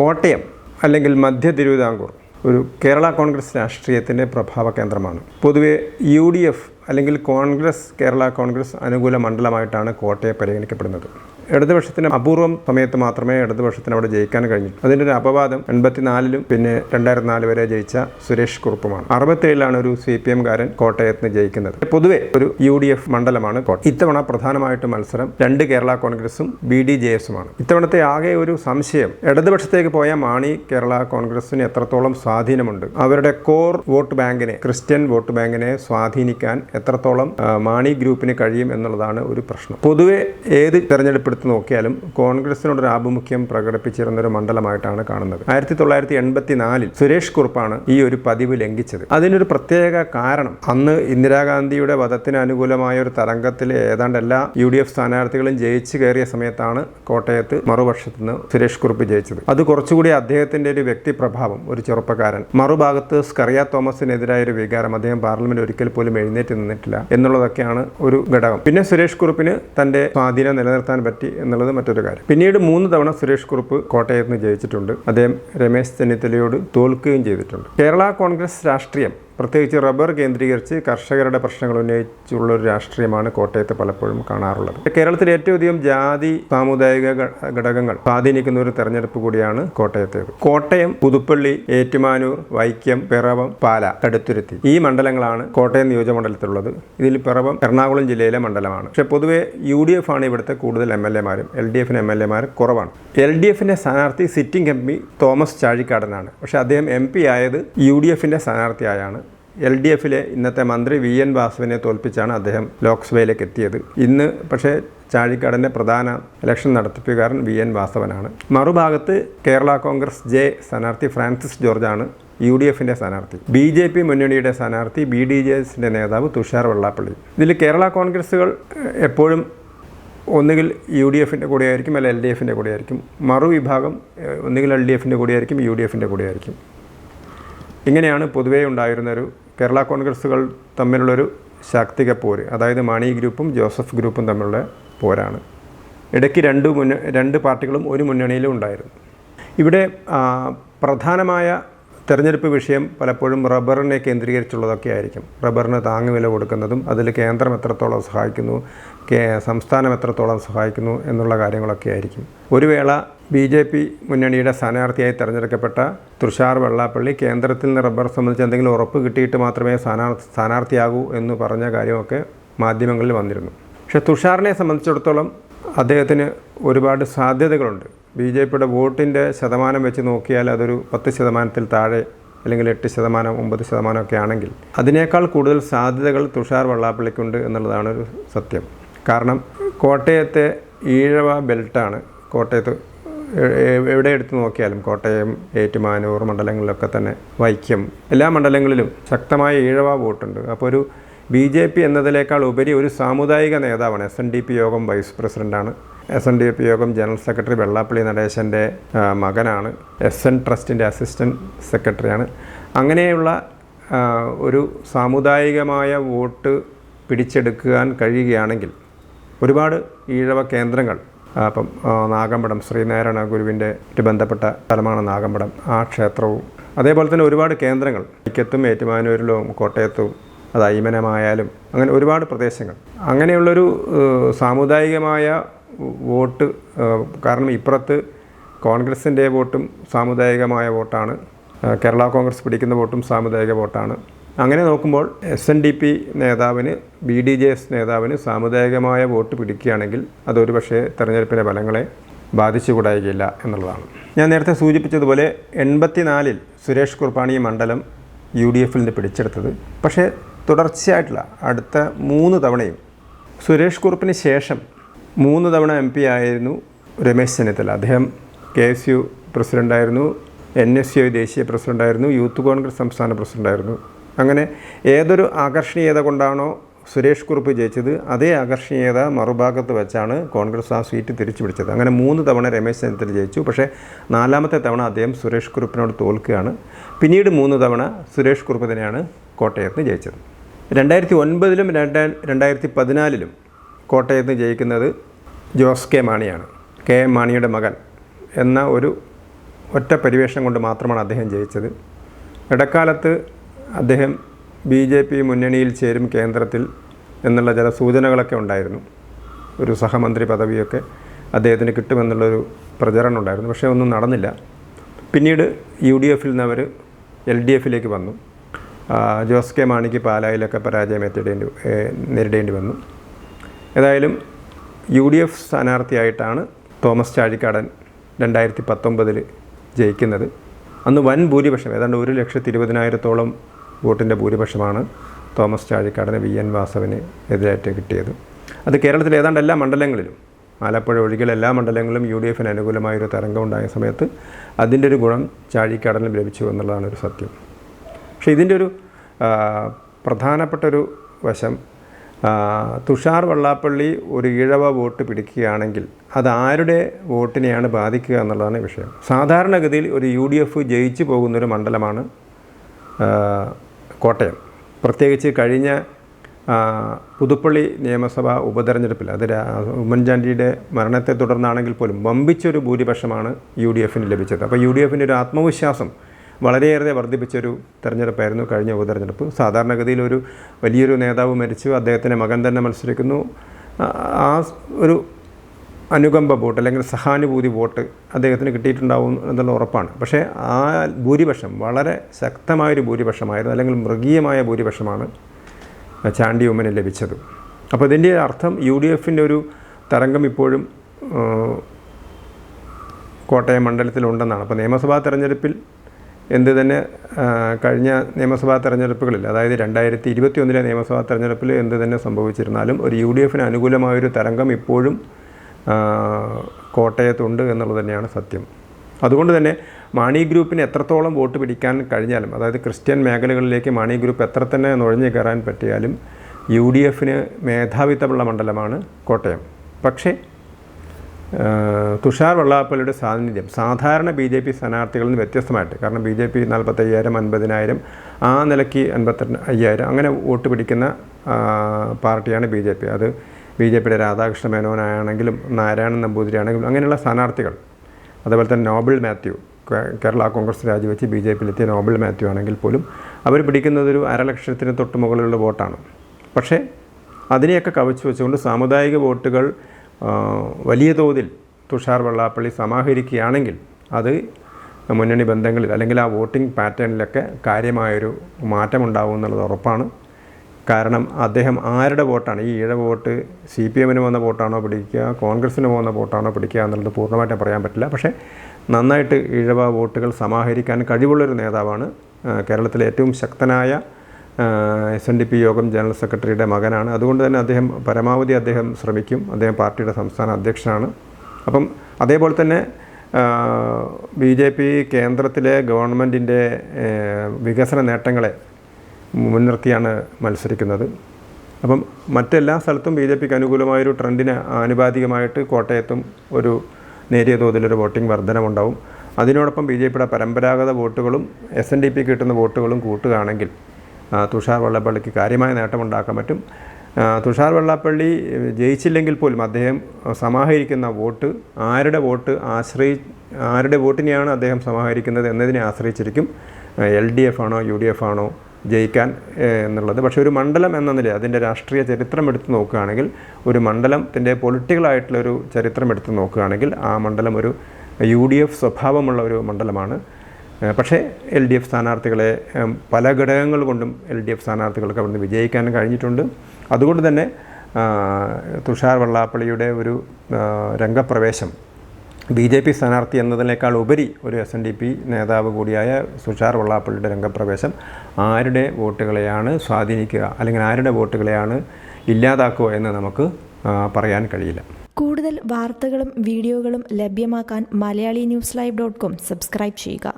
കോട്ടയം അല്ലെങ്കിൽ മധ്യ തിരുവിതാംകൂർ ഒരു കേരള കോൺഗ്രസ് രാഷ്ട്രീയത്തിന്റെ പ്രഭാവ കേന്ദ്രമാണ്. പൊതുവെ യു ഡി എഫ് അല്ലെങ്കിൽ കോൺഗ്രസ് കേരള കോൺഗ്രസ് അനുകൂല മണ്ഡലമായിട്ടാണ് കോട്ടയം പരിഗണിക്കപ്പെടുന്നത്. ഇടതുപക്ഷത്തിന് അപൂർവം സമയത്ത് മാത്രമേ ഇടതുപക്ഷത്തിന് അവിടെ ജയിക്കാൻ കഴിഞ്ഞു അതിന്റെ ഒരു അപവാദം എൺപത്തിനാലിലും പിന്നെ രണ്ടായിരത്തി നാല് വരെ ജയിച്ച സുരേഷ് കുറുപ്പുമാണ്. അറുപത്തേഴിലാണ് ഒരു സി പി എംകാരൻ കോട്ടയത്ത് ജയിക്കുന്നത്. പൊതുവെ ഒരു യു ഡി എഫ് മണ്ഡലമാണ് കോട്ടയം. ഇത്തവണ പ്രധാനമായിട്ടും മത്സരം രണ്ട് കേരള കോൺഗ്രസും ബി ഡി ജെ എസുമാണ് ഇത്തവണത്തെ ആകെ ഒരു സംശയം ഇടതുപക്ഷത്തേക്ക് പോയ മാണി കേരള കോൺഗ്രസിന് എത്രത്തോളം സ്വാധീനമുണ്ട്? അവരുടെ കോർ വോട്ട് ബാങ്കിനെ ക്രിസ്ത്യൻ വോട്ട് ബാങ്കിനെ സ്വാധീനിക്കാൻ എത്രത്തോളം മാണി ഗ്രൂപ്പിന് കഴിയും എന്നുള്ളതാണ് ഒരു പ്രശ്നം. പൊതുവെ ഏത് തെരഞ്ഞെടുപ്പ് എടുത്ത് നോക്കിയാലും കോൺഗ്രസിനോടൊരു ആഭിമുഖ്യം പ്രകടിപ്പിച്ചിരുന്ന ഒരു മണ്ഡലമായിട്ടാണ് കാണുന്നത്. ആയിരത്തി തൊള്ളായിരത്തി എൺപത്തി നാലിൽ സുരേഷ് കുറുപ്പാണ് ഈ ഒരു പതിവ് ലംഘിച്ചത്. അതിനൊരു പ്രത്യേക കാരണം അന്ന് ഇന്ദിരാഗാന്ധിയുടെ വധത്തിന് അനുകൂലമായ ഒരു തരംഗത്തിൽ ഏതാണ്ട് എല്ലാ യു ഡി എഫ് സ്ഥാനാർത്ഥികളും ജയിച്ചു കയറിയ സമയത്താണ് കോട്ടയത്ത് മറുപക്ഷത്ത് നിന്ന് സുരേഷ് കുറുപ്പ് ജയിച്ചത്. അത് കുറച്ചുകൂടി അദ്ദേഹത്തിന്റെ ഒരു വ്യക്തിപ്രഭാവം ഒരു ചെറുപ്പക്കാരൻ. മറുഭാഗത്ത് സ്കറിയ തോമസിനെതിരായ ഒരു വികാരം അദ്ദേഹം പാർലമെന്റ് ഒരിക്കൽ പോലും എഴുന്നേറ്റ് നിന്നിട്ടില്ല എന്നുള്ളതൊക്കെയാണ് ഒരു ഘടകം. പിന്നെ സുരേഷ് കുറുപ്പിന് തന്റെ സ്വാധീനം നിലനിർത്താൻ പറ്റി എന്നുള്ളത് മറ്റൊരു കാര്യം. പിന്നീട് മൂന്ന് തവണ സുരേഷ് കുറുപ്പ് കോട്ടയത്ത് നിന്ന് ജയിച്ചിട്ടുണ്ട്. അദ്ദേഹം രമേശ് ചെന്നിത്തലയോട് തോൽക്കുകയും ചെയ്തിട്ടുണ്ട്. കേരള കോൺഗ്രസ് രാഷ്ട്രീയം പ്രത്യേകിച്ച് റബ്ബർ കേന്ദ്രീകരിച്ച് കർഷകരുടെ പ്രശ്നങ്ങൾ ഉന്നയിച്ചുള്ള ഒരു രാഷ്ട്രീയമാണ് കോട്ടയത്ത് പലപ്പോഴും കാണാറുള്ളത്. കേരളത്തിൽ ഏറ്റവും അധികം ജാതി സാമുദായിക ഘടകങ്ങൾ സ്വാധീനിക്കുന്ന ഒരു തെരഞ്ഞെടുപ്പ് കൂടിയാണ് കോട്ടയത്തേത്. കോട്ടയം പുതുപ്പള്ളി ഏറ്റുമാനൂർ വൈക്കം പിറവം പാല കടുത്തുരുത്തി ഈ മണ്ഡലങ്ങളാണ് കോട്ടയം നിയോജകമണ്ഡലത്തിലുള്ളത്. ഇതിൽ പിറവം എറണാകുളം ജില്ലയിലെ മണ്ഡലമാണ്. പക്ഷെ പൊതുവെ യു ഡി എഫ് ആണ് ഇവിടുത്തെ കൂടുതൽ എം എൽ എമാരും എൽ ഡി എഫിന് എം എൽ എമാർ കുറവാണ്. എൽ ഡി എഫിന്റെ സ്ഥാനാർത്ഥി സിറ്റിംഗ് എം പി തോമസ് ചാഴിക്കാടനാണ്. പക്ഷെ അദ്ദേഹം എം പി ആയത് യു ഡി എഫിന്റെ സ്ഥാനാർത്ഥിയായാണ്. എൽ ഡി എഫിലെ ഇന്നത്തെ മന്ത്രി വി എൻ വാസുവിനെ തോൽപ്പിച്ചാണ് അദ്ദേഹം ലോക്സഭയിലേക്ക് എത്തിയത്. ഇന്ന് പക്ഷേ ചാഴിക്കാടന്റെ പ്രധാന ഇലക്ഷൻ നടത്തിപ്പുകാരൻ വി എൻ വാസവനാണ്. മറുഭാഗത്ത് കേരള കോൺഗ്രസ് ജെ സ്ഥാനാർത്ഥി ഫ്രാൻസിസ് ജോർജാണ് യു ഡി എഫിന്റെ സ്ഥാനാർത്ഥി. ബി ജെ പി മുന്നണിയുടെ സ്ഥാനാർത്ഥി ബി ഡി ജെ എസിന്റെ നേതാവ് തുഷാർ വെള്ളാപ്പള്ളി. ഇതിൽ കേരള കോൺഗ്രസുകൾ എപ്പോഴും ഒന്നുകിൽ യു ഡി എഫിന്റെ കൂടെയായിരിക്കും അല്ലെങ്കിൽ എൽ ഡി എഫിന്റെ കൂടെയായിരിക്കും. മറുവിഭാഗം ഒന്നുകിൽ എൽ ഡി എഫിന്റെ കൂടെയായിരിക്കും യു ഡി എഫിന്റെ കൂടെയായിരിക്കും. ഇങ്ങനെയാണ് പൊതുവേ ഉണ്ടായിരുന്നൊരു കേരള കോൺഗ്രസ്സുകൾ തമ്മിലുള്ളൊരു ശാക്തിക പോര്. അതായത് മാണി ഗ്രൂപ്പും ജോസഫ് ഗ്രൂപ്പും തമ്മിലുള്ള പോരാണ്. ഇടയ്ക്ക് രണ്ട് മുന്ന രണ്ട് പാർട്ടികളും ഒരു മുന്നണിയിലും ഉണ്ടായിരുന്നു. ഇവിടെ പ്രധാനമായ തെരഞ്ഞെടുപ്പ് വിഷയം പലപ്പോഴും റബ്ബറിനെ കേന്ദ്രീകരിച്ചുള്ളതൊക്കെ ആയിരിക്കും. റബ്ബറിന് താങ്ങുവില കൊടുക്കുന്നതും അതിൽ കേന്ദ്രം എത്രത്തോളം സഹായിക്കുന്നു സംസ്ഥാനം എത്രത്തോളം സഹായിക്കുന്നു എന്നുള്ള കാര്യങ്ങളൊക്കെ ആയിരിക്കും. ഒരു വേള ബി ജെ പി മുന്നണിയുടെ സ്ഥാനാർത്ഥിയായി തെരഞ്ഞെടുക്കപ്പെട്ട തുഷാർ വെള്ളാപ്പള്ളി കേന്ദ്രത്തിൽ നിന്ന് റബ്ബർ സംബന്ധിച്ച് എന്തെങ്കിലും ഉറപ്പ് കിട്ടിയിട്ട് മാത്രമേ സ്ഥാനാർത്ഥി സ്ഥാനാർത്ഥിയാകൂ എന്ന് പറഞ്ഞ കാര്യമൊക്കെ മാധ്യമങ്ങളിൽ വന്നിരുന്നു. പക്ഷേ തുഷാറിനെ സംബന്ധിച്ചിടത്തോളം അദ്ദേഹത്തിന് ഒരുപാട് സാധ്യതകളുണ്ട്. ബി ജെ പിയുടെ വോട്ടിന്റെ ശതമാനം വെച്ച് നോക്കിയാൽ അതൊരു പത്ത് ശതമാനത്തിൽ താഴെ അല്ലെങ്കിൽ എട്ട് ശതമാനം ഒമ്പത് ശതമാനമൊക്കെ ആണെങ്കിൽ അതിനേക്കാൾ കൂടുതൽ സാധ്യതകൾ തുഷാർ വെള്ളാപ്പള്ളിക്കുണ്ട് എന്നുള്ളതാണ് ഒരു സത്യം. കാരണം കോട്ടയത്തെ ഈഴവ ബെൽറ്റാണ് കോട്ടയത്ത് എവിടെ എടുത്തു നോക്കിയാലും കോട്ടയം ഏറ്റുമാനൂർ മണ്ഡലങ്ങളിലൊക്കെ തന്നെ വൈക്കം. എല്ലാ മണ്ഡലങ്ങളിലും ശക്തമായ ഈഴവ വോട്ടുണ്ട്. അപ്പോൾ ഒരു ബി ജെ പി എന്നതിനേക്കാൾ ഉപരി ഒരു സാമുദായിക നേതാവാണ് എസ് എൻ ഡി പി യോഗം വൈസ് പ്രസിഡന്റാണ് എസ് എൻ ഡി പി യോഗം ജനറൽ സെക്രട്ടറി വെള്ളാപ്പള്ളി നടേശന്റെ മകനാണ്. എസ് എൻ ട്രസ്റ്റിന്റെ അസിസ്റ്റന്റ് സെക്രട്ടറിയാണ്. അങ്ങനെയുള്ള ഒരു സാമുദായികമായ വോട്ട് പിടിച്ചെടുക്കാൻ കഴിയുകയാണെങ്കിൽ ഒരുപാട് ഈഴവ കേന്ദ്രങ്ങൾ അപ്പം നാഗമ്പടം ശ്രീനാരായണ ഗുരുവിന്റെ ബന്ധപ്പെട്ട സ്ഥലമാണ് നാഗമ്പടം ആ ക്ഷേത്രവും. അതേപോലെ തന്നെ ഒരുപാട് കേന്ദ്രങ്ങൾ ഇക്കത്തും ഏറ്റുമാനൂരിലും കോട്ടയത്തും അത് അയ്മനമായാലും അങ്ങനെ ഒരുപാട് പ്രദേശങ്ങൾ. അങ്ങനെയുള്ളൊരു സാമുദായികമായ വോട്ട് കാരണം ഇപ്പുറത്ത് കോൺഗ്രസിന്റെ വോട്ടും സാമുദായികമായ വോട്ടാണ് കേരള കോൺഗ്രസ് പിടിക്കുന്ന വോട്ടും സാമുദായിക വോട്ടാണ്. അങ്ങനെ നോക്കുമ്പോൾ എസ് എൻ ഡി പി നേതാവിന് ബി ഡി ജെ എസ് നേതാവിന് സാമുദായികമായ വോട്ട് പിടിക്കുകയാണെങ്കിൽ അതൊരു പക്ഷേ തെരഞ്ഞെടുപ്പിന്റെ ഫലങ്ങളെ ബാധിച്ചുകൂടായികയില്ല എന്നുള്ളതാണ്. ഞാൻ നേരത്തെ സൂചിപ്പിച്ചതുപോലെ എൺപത്തിനാലിൽ സുരേഷ് കുർപ്പാണി മണ്ഡലം യു ഡി എഫിൽ നിന്ന് പിടിച്ചെടുത്തത്. പക്ഷേ തുടർച്ചയായിട്ടുള്ള അടുത്ത മൂന്ന് തവണയും സുരേഷ് കുറുപ്പിന് ശേഷം മൂന്ന് തവണ എം പി ആയിരുന്നു രമേശ് ചെന്നിത്തല. അദ്ദേഹം കെ എസ് യു പ്രസിഡന്റായിരുന്നു എൻ എസ് യു ദേശീയ പ്രസിഡന്റായിരുന്നു യൂത്ത് കോൺഗ്രസ് സംസ്ഥാന പ്രസിഡന്റായിരുന്നു അങ്ങനെ ഏതൊരു ആകർഷണീയത കൊണ്ടാണോ സുരേഷ് കുറുപ്പ് ജയിച്ചത് അതേ ആകർഷണീയത മറുഭാഗത്ത് വെച്ചാണ് കോൺഗ്രസ് ആ സീറ്റ് തിരിച്ചു പിടിച്ചത്. അങ്ങനെ മൂന്ന് തവണ രമേശ് ചെന്നിത്തല ജയിച്ചു. പക്ഷേ നാലാമത്തെ തവണ അദ്ദേഹം സുരേഷ് കുറുപ്പിനോട് തോൽക്കുകയാണ്. പിന്നീട് മൂന്ന് തവണ സുരേഷ് കുറുപ്പ് തന്നെയാണ് കോട്ടയത്ത് ജയിച്ചത്. രണ്ടായിരത്തി ഒൻപതിലും രണ്ടാ രണ്ടായിരത്തി പതിനാലിലും കോട്ടയത്ത് ജയിക്കുന്നത് ജോസ് കെ മാണിയാണ്. കെ എം മാണിയുടെ മകൻ എന്ന ഒരു ഒറ്റ പരിവേഷം കൊണ്ട് മാത്രമാണ് അദ്ദേഹം ജയിച്ചത്. ഇടക്കാലത്ത് അദ്ദേഹം ബി ജെ പി മുന്നണിയിൽ ചേരും കേന്ദ്രത്തിൽ എന്നുള്ള ചില സൂചനകളൊക്കെ ഉണ്ടായിരുന്നു. ഒരു സഹമന്ത്രി പദവിയൊക്കെ അദ്ദേഹത്തിന് കിട്ടുമെന്നുള്ളൊരു പ്രചരണം ഉണ്ടായിരുന്നു. പക്ഷേ ഒന്നും നടന്നില്ല. പിന്നീട് യു ഡി എഫിൽ നിന്ന് അവർ എൽ ഡി എഫിലേക്ക് വന്നു. ജോസ് കെ മാണിക്ക് പാലായിലൊക്കെ പരാജയം എത്തിടേണ്ടി നേരിടേണ്ടി വന്നു. ഏതായാലും യു ഡി എഫ് സ്ഥാനാർത്ഥിയായിട്ടാണ് തോമസ് ചാഴിക്കാടൻ രണ്ടായിരത്തി പത്തൊമ്പതിൽ ജയിക്കുന്നത്. അന്ന് വൻ ഭൂരിപക്ഷം ഏതാണ്ട് ഒരു ലക്ഷത്തി ഇരുപതിനായിരത്തോളം വോട്ടിന്റെ ഭൂരിപക്ഷമാണ് തോമസ് ചാഴിക്കാടന് വി എൻ വാസവിന് എതിരായിട്ട് കിട്ടിയത്. അത് കേരളത്തിലെ ഏതാണ്ട് എല്ലാ മണ്ഡലങ്ങളിലും ആലപ്പുഴ ഒഴികെ എല്ലാ മണ്ഡലങ്ങളിലും യു ഡി എഫിന് അനുകൂലമായൊരു തരംഗം ഉണ്ടായ സമയത്ത് അതിന്റെ ഒരു ഗുണം ചാഴിക്കാടനും ലഭിച്ചു എന്നുള്ളതാണ് ഒരു സത്യം. പക്ഷേ ഇതിന്റെ ഒരു പ്രധാനപ്പെട്ടൊരു വശം തുഷാർ വള്ളാപ്പള്ളി ഒരു ഈഴവ വോട്ട് പിടിക്കുകയാണെങ്കിൽ അത് ആരുടെ വോട്ടിനെയാണ് ബാധിക്കുക എന്നുള്ളതാണ് വിഷയം. സാധാരണഗതിയിൽ ഒരു യു ഡി എഫ് ജയിച്ചു പോകുന്നൊരു മണ്ഡലമാണ് കോട്ടയം. പ്രത്യേകിച്ച് കഴിഞ്ഞ പുതുപ്പള്ളി നിയമസഭാ ഉപതെരഞ്ഞെടുപ്പിൽ അത് ഉമ്മൻചാണ്ടിയുടെ മരണത്തെ തുടർന്നാണെങ്കിൽ പോലും വമ്പിച്ചൊരു ഭൂരിപക്ഷമാണ് യു ഡി എഫിന് ലഭിച്ചത്. അപ്പോൾ യു ഡി എഫിന്റെ ഒരു ആത്മവിശ്വാസം വളരെയേറെ വർദ്ധിപ്പിച്ചൊരു തെരഞ്ഞെടുപ്പായിരുന്നു കഴിഞ്ഞ ഉപതെരഞ്ഞെടുപ്പ്. സാധാരണഗതിയിൽ ഒരു വലിയൊരു നേതാവ് മരിച്ചു അദ്ദേഹത്തിന്റെ മകൻ തന്നെ മത്സരിക്കുന്നു. ആ- ഒരു അനുകമ്പ വോട്ട് അല്ലെങ്കിൽ സഹാനുഭൂതി വോട്ട് അദ്ദേഹത്തിന് കിട്ടിയിട്ടുണ്ടാവും എന്നുള്ള ഉറപ്പാണ്. പക്ഷേ ആ ഭൂരിപക്ഷം വളരെ ശക്തമായൊരു ഭൂരിപക്ഷമായിരുന്നു അല്ലെങ്കിൽ മൃഗീയമായ ഭൂരിപക്ഷമാണ് ചാണ്ടി ഉമ്മന് ലഭിച്ചത്. അപ്പോൾ ഇതിന്റെ അർത്ഥം യു ഡി എഫിന്റെ ഒരു തരംഗം ഇപ്പോഴും കോട്ടയം മണ്ഡലത്തിലുണ്ടെന്നാണ്. അപ്പോൾ നിയമസഭാ തെരഞ്ഞെടുപ്പിൽ എന്ത് തന്നെ കഴിഞ്ഞ നിയമസഭാ തെരഞ്ഞെടുപ്പുകളിൽ അതായത് രണ്ടായിരത്തി ഇരുപത്തി ഒന്നിലെ നിയമസഭാ തെരഞ്ഞെടുപ്പിൽ എന്ത് തന്നെ സംഭവിച്ചിരുന്നാലും ഒരു യു ഡി എഫിന് അനുകൂലമായൊരു തരംഗം ഇപ്പോഴും കോട്ടയത്തുണ്ട് എന്നുള്ളത് തന്നെയാണ് സത്യം. അതുകൊണ്ട് തന്നെ മാണി ഗ്രൂപ്പിന് എത്രത്തോളം വോട്ട് പിടിക്കാൻ കഴിഞ്ഞാലും അതായത് ക്രിസ്ത്യൻ മേഖലകളിലേക്ക് മാണി ഗ്രൂപ്പ് എത്ര തന്നെ നുഴഞ്ഞു കയറാൻ പറ്റിയാലും യു ഡി എഫിന് മേധാവിത്വമുള്ള മണ്ഡലമാണ് കോട്ടയം. പക്ഷേ തുഷാർ വെള്ളാപ്പള്ളിയുടെ സാന്നിധ്യം സാധാരണ ബി ജെ പി സ്ഥാനാർത്ഥികളിൽ നിന്ന് വ്യത്യസ്തമായിട്ട് കാരണം ബി ജെ പി നാൽപ്പത്തയ്യായിരം അൻപതിനായിരം ആ നിലയ്ക്ക് അൻപത്തി അയ്യായിരം അങ്ങനെ വോട്ട് പിടിക്കുന്ന പാർട്ടിയാണ് ബി ജെ പി. അത് ബി ജെ പിയുടെ രാധാകൃഷ്ണ മേനോനാണെങ്കിലും നാരായണൻ നമ്പൂതിരി ആണെങ്കിലും അങ്ങനെയുള്ള സ്ഥാനാർത്ഥികൾ. അതേപോലെ തന്നെ നോബിൾ മാത്യു കേരള കോൺഗ്രസ് രാജിവെച്ച് ബി ജെ പിയിലെത്തിയ നോബിൾ മാത്യു ആണെങ്കിൽ പോലും അവർ പിടിക്കുന്നത് ഒരു അരലക്ഷത്തിന് തൊട്ട് മുകളിലുള്ള വോട്ടാണ്. പക്ഷേ അതിനെയൊക്കെ കവച്ചു വെച്ചുകൊണ്ട് സാമുദായിക വോട്ടുകൾ വലിയ തോതിൽ തുഷാർ വെള്ളാപ്പള്ളി സമാഹരിക്കുകയാണെങ്കിൽ അത് മുന്നണി ബന്ധങ്ങളിൽ അല്ലെങ്കിൽ ആ വോട്ടിംഗ് പാറ്റേണിലൊക്കെ കാര്യമായൊരു മാറ്റമുണ്ടാവും എന്നുള്ളത് ഉറപ്പാണ്. കാരണം അദ്ദേഹം ആരുടെ വോട്ടാണ്? ഈ ഈഴ വോട്ട് സി പി എമ്മിന് പോകുന്ന വോട്ടാണോ പിടിക്കുക കോൺഗ്രസ്സിന് പോകുന്ന വോട്ടാണോ പിടിക്കുക എന്നുള്ളത് പൂർണമായിട്ട് പറയാൻ പറ്റില്ല. പക്ഷേ നന്നായിട്ട് ഈഴവ വോട്ടുകൾ സമാഹരിക്കാൻ കഴിവുള്ളൊരു നേതാവാണ് കേരളത്തിലെ ഏറ്റവും ശക്തനായ എസ് എൻ ഡി പി യോഗം ജനറൽ സെക്രട്ടറിയുടെ മകനാണ്. അതുകൊണ്ട് തന്നെ അദ്ദേഹം പരമാവധി അദ്ദേഹം ശ്രമിക്കും. അദ്ദേഹം പാർട്ടിയുടെ സംസ്ഥാന അധ്യക്ഷനാണ്. അപ്പം അതേപോലെ തന്നെ ബി ജെ പി കേന്ദ്രത്തിലെ ഗവൺമെന്റിന്റെ വികസന നേട്ടങ്ങളെ മുൻനിർത്തിയാണ് മത്സരിക്കുന്നത്. അപ്പം മറ്റെല്ലാ സ്ഥലത്തും ബി ജെ പിക്ക് അനുകൂലമായൊരു ട്രെൻഡിന് ആനുപാതികമായിട്ട് കോട്ടയത്തും ഒരു നേരിയ തോതിലൊരു വോട്ടിംഗ് വർധനമുണ്ടാവും അതിനോടൊപ്പം ബി ജെ പിയുടെ പരമ്പരാഗത വോട്ടുകളും എസ് എൻ ഡി പി കിട്ടുന്ന വോട്ടുകളും കൂട്ടുകയാണെങ്കിൽ തുഷാർ വെള്ളാപ്പള്ളിക്ക് കാര്യമായ നേട്ടമുണ്ടാക്കാൻ പറ്റും. തുഷാർ വെള്ളാപ്പള്ളി ജയിച്ചില്ലെങ്കിൽ പോലും അദ്ദേഹം സമാഹരിക്കുന്ന വോട്ട് ആരുടെ വോട്ട് ആശ്രയി ആരുടെ വോട്ടിനെയാണ് അദ്ദേഹം സമാഹരിക്കുന്നത് എന്നതിനെ ആശ്രയിച്ചിരിക്കും. എൽ ഡി എഫ് ആണോ യു ഡി എഫ് ആണോ ജയിക്കാൻ എന്നുള്ളത്. പക്ഷേ ഒരു മണ്ഡലം എന്ന നിലയിൽ അതിന്റെ രാഷ്ട്രീയ ചരിത്രം എടുത്തു നോക്കുകയാണെങ്കിൽ ഒരു മണ്ഡലത്തിന്റെ പൊളിറ്റിക്കലായിട്ടുള്ളൊരു ചരിത്രം എടുത്തു നോക്കുകയാണെങ്കിൽ ആ മണ്ഡലം ഒരു യു ഡി എഫ് സ്വഭാവമുള്ള ഒരു മണ്ഡലമാണ്. പക്ഷേ എൽ ഡി എഫ് സ്ഥാനാർത്ഥികളെ പല ഘടകങ്ങൾ കൊണ്ടും എൽ ഡി എഫ് സ്ഥാനാർത്ഥികൾക്ക് അവിടുന്ന് വിജയിക്കാൻ കഴിഞ്ഞിട്ടുണ്ട്. അതുകൊണ്ട് തന്നെ തുഷാർ വെള്ളാപ്പള്ളിയുടെ ഒരു രംഗപ്രവേശം ബി ജെ പി സ്ഥാനാർത്ഥി എന്നതിനേക്കാൾ ഉപരി ഒരു എസ് എൻ ഡി പി നേതാവ് കൂടിയായ സുഷാർ വള്ളാപ്പള്ളിയുടെ രംഗപ്രവേശം ആരുടെ വോട്ടുകളെയാണ് സ്വാധീനിക്കുക അല്ലെങ്കിൽ ആരുടെ വോട്ടുകളെയാണ് ഇല്ലാതാക്കുക എന്ന് നമുക്ക് പറയാൻ കഴിയില്ല. കൂടുതൽ വാർത്തകളും വീഡിയോകളും ലഭ്യമാക്കാൻ Malayali news live dot com subscribe ചെയ്യുക.